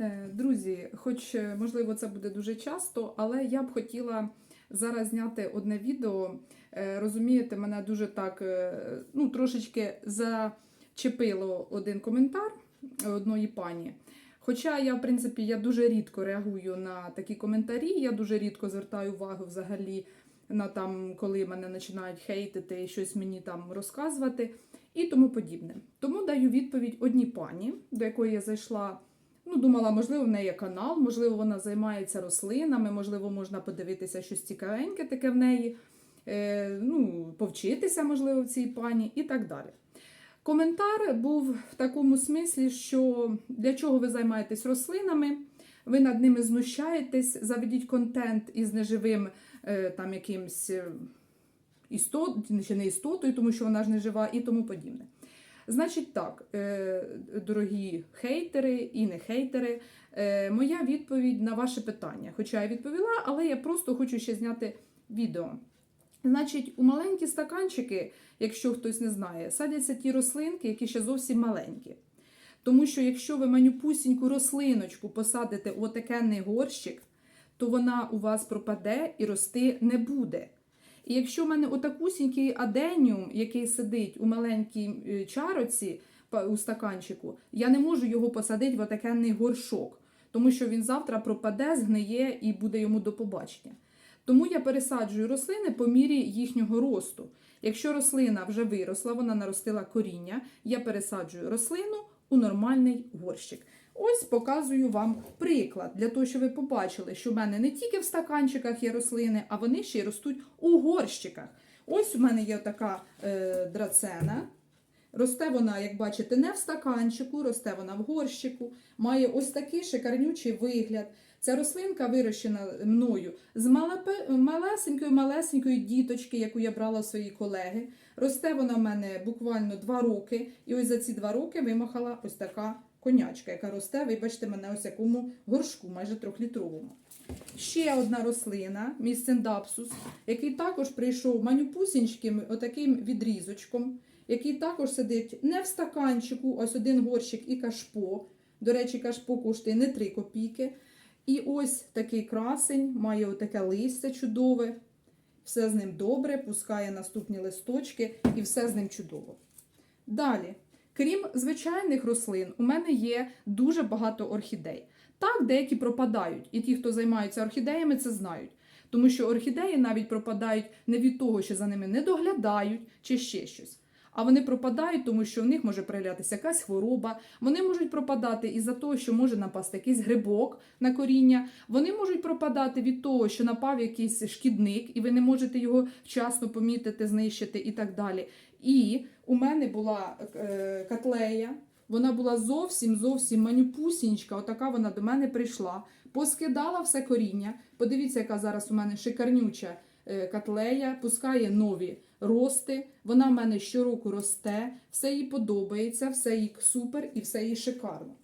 Е, Друзі, хоч е, можливо це буде дуже часто, але я б хотіла зараз зняти одне відео. Е, Розумієте, мене дуже так ну, трошечки зачепило один коментар одної пані. Хоча я, в принципі, я дуже рідко реагую на такі коментарі, я дуже рідко звертаю увагу взагалі на там, коли мене починають хейтити і щось мені там розказувати і тому подібне. Тому даю відповідь одній пані, до якої я зайшла. Ну, думала, можливо, в неї канал, можливо, вона займається рослинами, можливо, можна подивитися щось цікавеньке таке в неї, е, ну, повчитися, можливо, в цій пані і так далі. Коментар був в такому смислі, що для чого ви займаєтесь рослинами, ви над ними знущаєтесь, заведіть контент із неживим е, там якимсь е, істот, чи не істотою, тому що вона ж не жива, і тому подібне. Значить так, е, дорогі хейтери і не хейтери, е, моя відповідь на ваше питання. Хоча я відповіла, але я просто хочу ще зняти відео. Значить, у маленькі стаканчики, якщо хтось не знає, садяться ті рослинки, які ще зовсім маленькі. Тому що якщо ви манюпусіньку рослиночку посадите у отакенний горщик, то вона у вас пропаде і рости не буде. І якщо в мене отакусінький аденіум, який сидить у маленькій е, чароці у стаканчику, я не можу його посадити в отакенний горшок, тому що він завтра пропаде, згниє і буде йому до побачення. Тому я пересаджую рослини по мірі їхнього росту. Якщо рослина вже виросла, вона наростила коріння, я пересаджую рослину у нормальний горщик. Ось показую вам приклад для того, щоб ви побачили, що в мене не тільки в стаканчиках є рослини, а вони ще й ростуть у горщиках. Ось у мене є така е, драцена. Росте вона, як бачите, не в стаканчику, росте вона в горщику, має ось такий шикарнючий вигляд. Ця рослинка вирощена мною з малесенької малесенької діточки, яку я брала у свої колеги. Росте вона в мене буквально два роки, і ось за ці два роки вимахала ось така конячка, яка росте, вибачте, мене ось якому горшку, майже трьохлітровому. Ще одна рослина, мій синдапсус, який також прийшов манюпусіньким отаким відрізочком, який також сидить не в стаканчику, ось один горщик і кашпо. До речі, кашпо коштує не 3 копійки. І ось такий красень, має отаке листя чудове. Все з ним добре, пускає наступні листочки, і все з ним чудово. Далі, крім звичайних рослин, у мене є дуже багато орхідей. Так, деякі пропадають, і ті, хто займаються орхідеями, це знають. Тому що орхідеї навіть пропадають не від того, що за ними не доглядають чи ще щось. А вони пропадають, тому що в них може проявлятися якась хвороба. Вони можуть пропадати із-за того, що може напасти якийсь грибок на коріння. Вони можуть пропадати від того, що напав якийсь шкідник, і ви не можете його вчасно помітити, знищити і так далі. І у мене була е, котлея. Вона була зовсім зовсім манюпусінька. Отака вона до мене прийшла, поскидала все коріння. Подивіться, яка зараз у мене шикарнюча е, котлея, пускає нові рости. Вона в мене щороку росте, все їй подобається, все їй супер і все їй шикарно.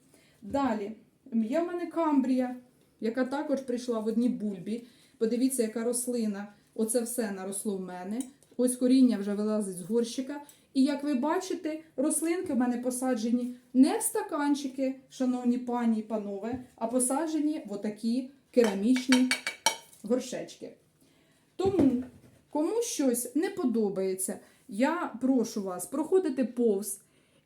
Далі є в мене камбрія, яка також прийшла в одній бульбі. Подивіться, яка рослина. Оце все наросло в мене. Ось коріння вже вилазить з горщика. І як ви бачите, рослинки в мене посаджені не в стаканчики, шановні пані і панове, а посаджені в отакі керамічні горшечки. Тому, кому щось не подобається, я прошу вас проходити повз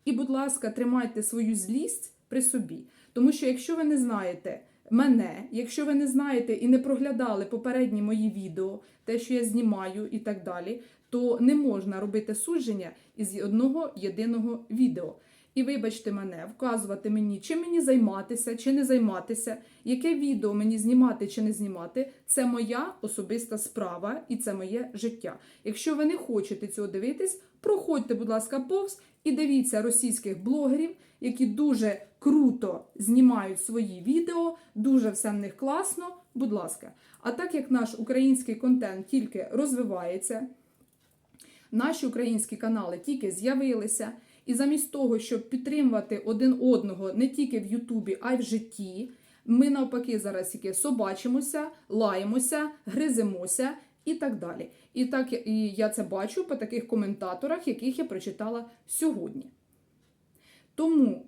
і, будь ласка, тримайте свою злість при собі. Тому що, якщо ви не знаєте мене, якщо ви не знаєте і не проглядали попередні мої відео, те, що я знімаю і так далі, то не можна робити судження із одного єдиного відео. І вибачте мене, вказувати мені, чим мені займатися, чи не займатися, яке відео мені знімати чи не знімати, це моя особиста справа і це моє життя. Якщо ви не хочете цього дивитись, проходьте, будь ласка, повз і дивіться російських блогерів, які дуже круто знімають свої відео, дуже все в них класно. Будь ласка. А так як наш український контент тільки розвивається, наші українські канали тільки з'явилися. І замість того, щоб підтримувати один одного не тільки в Ютубі, а й в житті, ми навпаки зараз тільки собачимося, лаємося, гриземося і так далі. І так і я це бачу по таких коментаторах, яких я прочитала сьогодні. Тому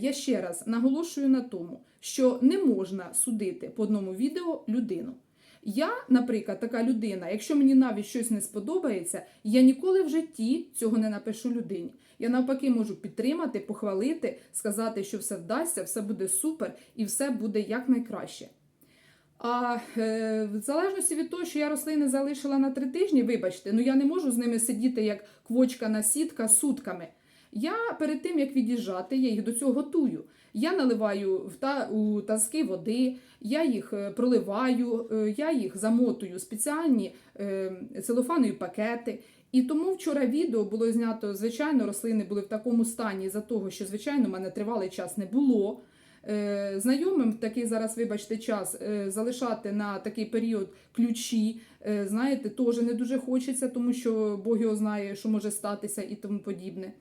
я ще раз наголошую на тому, що не можна судити по одному відео людину. Я, наприклад, така людина, якщо мені навіть щось не сподобається, я ніколи в житті цього не напишу людині. Я навпаки можу підтримати, похвалити, сказати, що все вдасться, все буде супер і все буде якнайкраще. А е, в залежності від того, що я рослини залишила на три тижні, вибачте, ну я не можу з ними сидіти як квочка на сітка сутками. Я перед тим як від'їжджати, я їх до цього готую. Я наливаю в та, у тазки води, я їх е, проливаю, е, я їх замотую спеціальні е, целофанові пакети. І тому вчора відео було знято, звичайно, рослини були в такому стані за того, що, звичайно, в мене тривалий час не було. Знайомим такий зараз, вибачте, час залишати на такий період ключі, знаєте, теж не дуже хочеться, тому що Бог його знає, що може статися і тому подібне.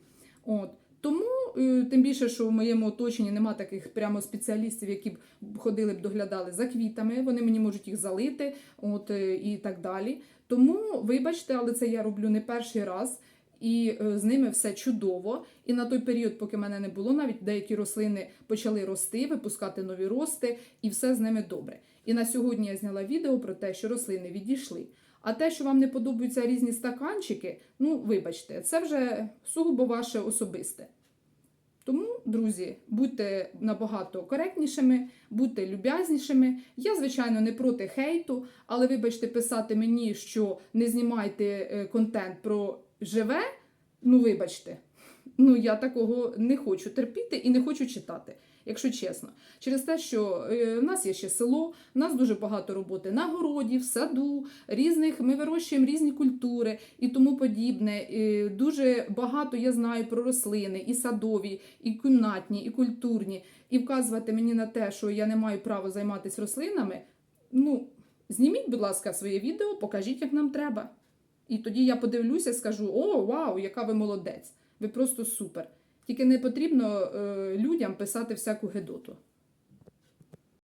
От. Тому, е, тим більше, що в моєму оточенні нема таких прямо спеціалістів, які б ходили б доглядали за квітами, вони мені можуть їх залити от, е, і так далі. Тому, вибачте, але це я роблю не перший раз. І е, з ними все чудово. І на той період, поки мене не було, навіть деякі рослини почали рости, випускати нові рости, і все з ними добре. І на сьогодні я зняла відео про те, що рослини відійшли. А те, що вам не подобаються різні стаканчики, ну вибачте, це вже сугубо ваше особисте. Тому, друзі, будьте набагато коректнішими, будьте люб'язнішими. Я, звичайно, не проти хейту, але вибачте, писати мені, що не знімайте е, контент про живе. Ну, вибачте, ну я такого не хочу терпіти і не хочу читати, якщо чесно. Через те, що е, в нас є ще село, в нас дуже багато роботи на городі, в саду, різних ми вирощуємо різні культури і тому подібне. Дуже багато я знаю про рослини, і садові, і кімнатні, і культурні. І вказувати мені на те, що я не маю права займатися рослинами. Ну, зніміть, будь ласка, своє відео, покажіть, як нам треба. І тоді я подивлюся, скажу: о, вау, яка ви молодець! Ви просто супер. Тільки не потрібно е, людям писати всяку гедоту.